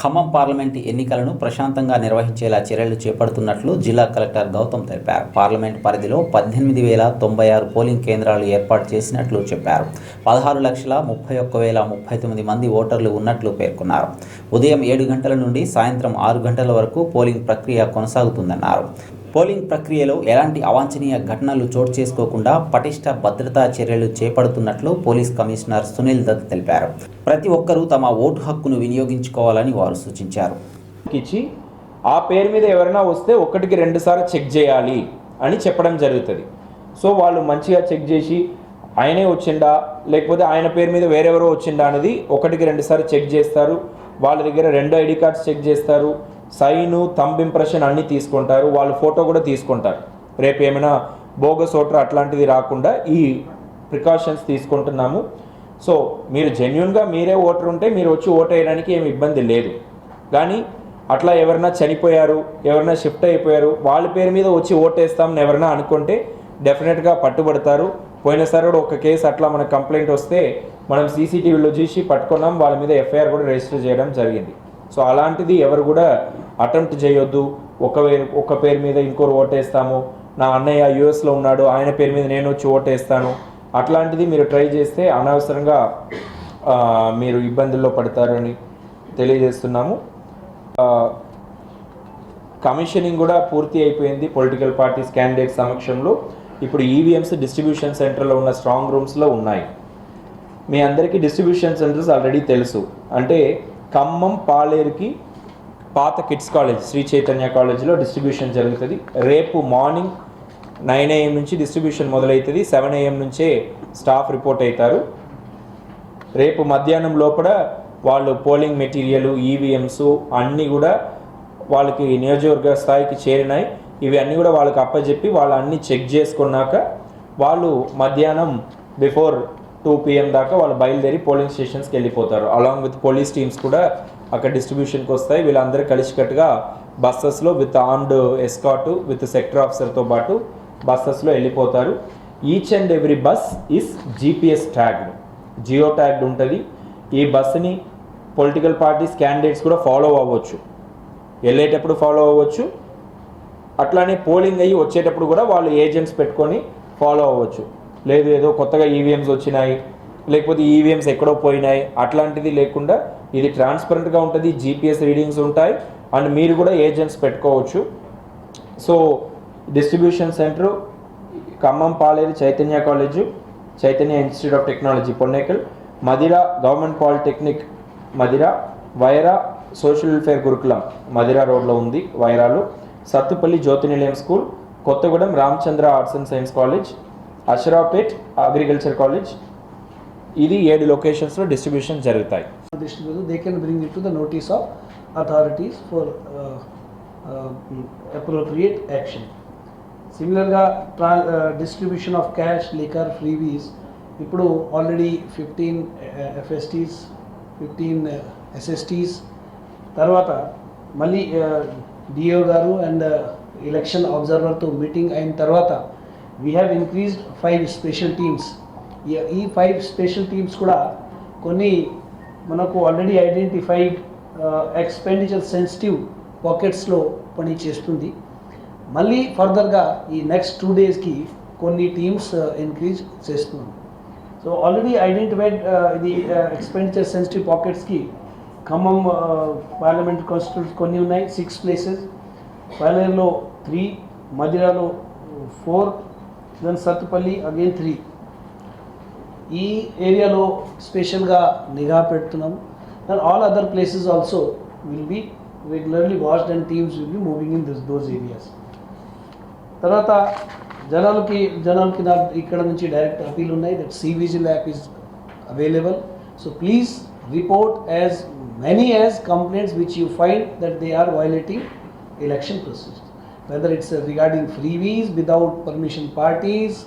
Khammam parliament ఎన్నికలను ప్రశాంతంగా నిర్వహించేలా చర్యలు చేపడుతున్నట్లు జిల్లా కలెక్టర్ గౌతమ్ తెలిపారు. పార్లమెంట్ పరిధిలో పద్దెనిమిది వేల తొంభై ఆరు పోలింగ్ కేంద్రాలు ఏర్పాటు చేసినట్లు చెప్పారు. పదహారు లక్షల ముప్పై ఒక్క వేల ముప్పై తొమ్మిది మంది ఓటర్లు ఉన్నట్లు పేర్కొన్నారు. ఉదయం ఏడు గంటల నుండి సాయంత్రం ఆరు గంటల వరకు పోలింగ్ ప్రక్రియ కొనసాగుతుందన్నారు. పోలింగ్ ప్రక్రియలో ఎలాంటి అవాంఛనీయ ఘటనలు చోటు చేసుకోకుండా పటిష్ట భద్రతా చర్యలు చేపడుతున్నట్లు పోలీస్ కమిషనర్ సునీల్ దత్ తెలిపారు. ప్రతి ఒక్కరూ తమ ఓటు హక్కును వినియోగించుకోవాలని వారు సూచించారు. ఇచ్చి ఆ పేరు మీద ఎవరైనా వస్తే ఒకటికి రెండు సార్లు చెక్ చేయాలి అని చెప్పడం జరుగుతుంది. సో వాళ్ళు మంచిగా చెక్ చేసి ఆయనే వచ్చిండా లేకపోతే ఆయన పేరు మీద వేరెవరో వచ్చిండా అనేది ఒకటికి రెండుసార్లు చెక్ చేస్తారు. వాళ్ళ దగ్గర రెండు ఐడి కార్డ్స్ చెక్ చేస్తారు. సైను థంబ్ ఇంప్రెషన్ అన్నీ తీసుకుంటారు. వాళ్ళు ఫోటో కూడా తీసుకుంటారు. రేపు ఏమైనా బోగస్ ఓటర్ అట్లాంటిది రాకుండా ఈ ప్రికాషన్స్ తీసుకుంటున్నాము. సో మీరు జెన్యున్గా మీరే ఓటర్ ఉంటే మీరు వచ్చి ఓట్ వేయడానికి ఏమి ఇబ్బంది లేదు. కానీ అట్లా ఎవరైనా చనిపోయారు ఎవరైనా షిఫ్ట్ అయిపోయారు వాళ్ళ పేరు మీద వచ్చి ఓటేస్తామని ఎవరైనా అనుకుంటే డెఫినెట్గా పట్టుబడతారు. పోయినసారి కూడా ఒక కేసు అట్లా మనకు కంప్లైంట్ వస్తే మనం సీసీటీవీలో చూసి పట్టుకున్నాం. వాళ్ళ మీద ఎఫ్ఐఆర్ కూడా రిజిస్టర్ చేయడం జరిగింది. సో అలాంటిది ఎవరు కూడా అటెంప్ట్ చేయొద్దు. ఒక ఒక పేరు మీద ఇంకోరు ఓటేస్తాము. నా అన్నయ్య యూఎస్లో ఉన్నాడు ఆయన పేరు మీద నేను వచ్చి ఓటేస్తాను. అట్లాంటిది మీరు ట్రై చేస్తే అనవసరంగా మీరు ఇబ్బందుల్లో పడతారని తెలియజేస్తున్నాము. కమిషనింగ్ కూడా పూర్తి అయిపోయింది పొలిటికల్ పార్టీస్ క్యాండిడేట్ సమక్షంలో. ఇప్పుడు ఈవీఎంస్ డిస్ట్రిబ్యూషన్ సెంటర్లో ఉన్న స్ట్రాంగ్ రూమ్స్లో ఉన్నాయి. మీ అందరికీ డిస్ట్రిబ్యూషన్ సెంటర్స్ ఆల్రెడీ తెలుసు. అంటే ఖమ్మం పాలేరుకి పాత కిడ్స్ కాలేజ్ శ్రీ చైతన్య కాలేజ్లో డిస్ట్రిబ్యూషన్ జరుగుతుంది. రేపు మార్నింగ్ నైన్ ఏఎం నుంచి డిస్ట్రిబ్యూషన్ మొదలవుతుంది. సెవెన్ ఏఎం నుంచే స్టాఫ్ రిపోర్ట్ అవుతారు. రేపు మధ్యాహ్నం లోపల వాళ్ళు పోలింగ్ మెటీరియల్ ఈవీఎంస్ అన్నీ కూడా వాళ్ళకి నియోజకవర్గ స్థాయికి చేరినాయి. ఇవి అన్నీ కూడా వాళ్ళకి అప్పచెప్పి వాళ్ళు అన్నీ చెక్ చేసుకున్నాక వాళ్ళు మధ్యాహ్నం బిఫోర్ టూ పిఎం దాకా వాళ్ళు బయలుదేరి పోలింగ్ స్టేషన్స్కి వెళ్ళిపోతారు. అలాంగ్ విత్ పోలీస్ టీమ్స్ కూడా అక్కడ డిస్ట్రిబ్యూషన్కి వస్తాయి. వీళ్ళందరూ కలిసికట్టుగా బస్సెస్లో with armed escort with sector ఆఫీసర్తో పాటు బస్సెస్లో వెళ్ళిపోతారు. Each and every bus is GPS tagged geo tagged ఉంటుంది. ఈ బస్సుని పొలిటికల్ పార్టీస్ క్యాండిడేట్స్ కూడా ఫాలో అవ్వచ్చు. వెళ్ళేటప్పుడు ఫాలో అవ్వచ్చు. అట్లానే పోలింగ్ అయ్యి వచ్చేటప్పుడు కూడా వాళ్ళు ఏజెంట్స్ పెట్టుకొని ఫాలో అవ్వచ్చు. లేదు ఏదో కొత్తగా ఈవీఎంస్ వచ్చినాయి. లేకపోతే ఈవీఎంస్ ఎక్కడో పోయినాయి. అట్లాంటిది లేకుండా ఇది ట్రాన్స్పరెంట్గా ఉంటుంది జీపీఎస్ రీడింగ్స్ ఉంటాయి అండ్ మీరు కూడా ఏజెంట్స్ పెట్టుకోవచ్చు. So distribution center Khammam Paleru Chaitanya college Chaitanya institute of technology Ponnekal Madhira government polytechnic Madhira Wyra social welfare Gurukulam Madhira రోడ్లో ఉంది వైరాలో Sathupalli Jyothi Nilayam school Kothagudem Ramachandra arts and science college Ashwaraopet agriculture college ఇది ఏడు లొకేషన్స్లో distribution జరుగుతాయి. They can bring it to the notice of authorities for appropriate action సిమిలర్గా ట్రా distribution of cash liquor freebies ఇప్పుడు already fifteen FSTs fifteen SSTs తర్వాత మళ్ళీ DO గారు అండ్ ఎలక్షన్ అబ్జర్వర్తో మీటింగ్ అయిన తర్వాత we have increased five special teams ఈ ఫైవ్ స్పెషల్ టీమ్స్ కూడా కొన్ని మనకు ఆల్రెడీ ఐడెంటిఫైడ్ ఎక్స్పెండిచర్ సెన్సిటివ్ పాకెట్స్లో పని చేస్తుంది. మళ్ళీ ఫర్దర్గా ఈ నెక్స్ట్ టూ డేస్కి కొన్ని టీమ్స్ ఇంక్రీజ్ చేస్తున్నాం సో ఆల్రెడీ ఐడెంటిఫైడ్ ఇది ఎక్స్పెండిచర్ సెన్సిటివ్ పాకెట్స్కి ఖమ్మం పార్లమెంట్ కాన్స్టిట్యూట్స్ కొన్ని ఉన్నాయి సిక్స్ ప్లేసెస్ పాలేరులో three మదిరాలో four then Sathupalli again three ఈ ఏరియాలో స్పెషల్గా నిఘా పెడుతున్నాము. Then all other places also will be regularly watched and teams will be moving in this those areas తర్వాత జనాలకి జనాలకి నా ఇక్కడ నుంచి డైరెక్ట్ అపీల్ ఉన్నాయి that cVIGIL app is available so please report as many as complaints which you find that they are violating election procedure whether it's regarding freebies without permission parties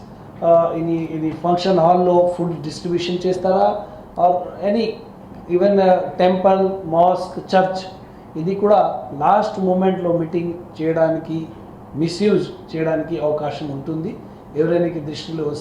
ఇది ఇది function హాల్లో food distribution చేస్తారా? Or any even temple mosque church ఇది కూడా last మూమెంట్లో meeting చేయడానికి misuse చేయడానికి అవకాశం ఉంటుంది. ఎవరైనా దృష్టిలో వస్తే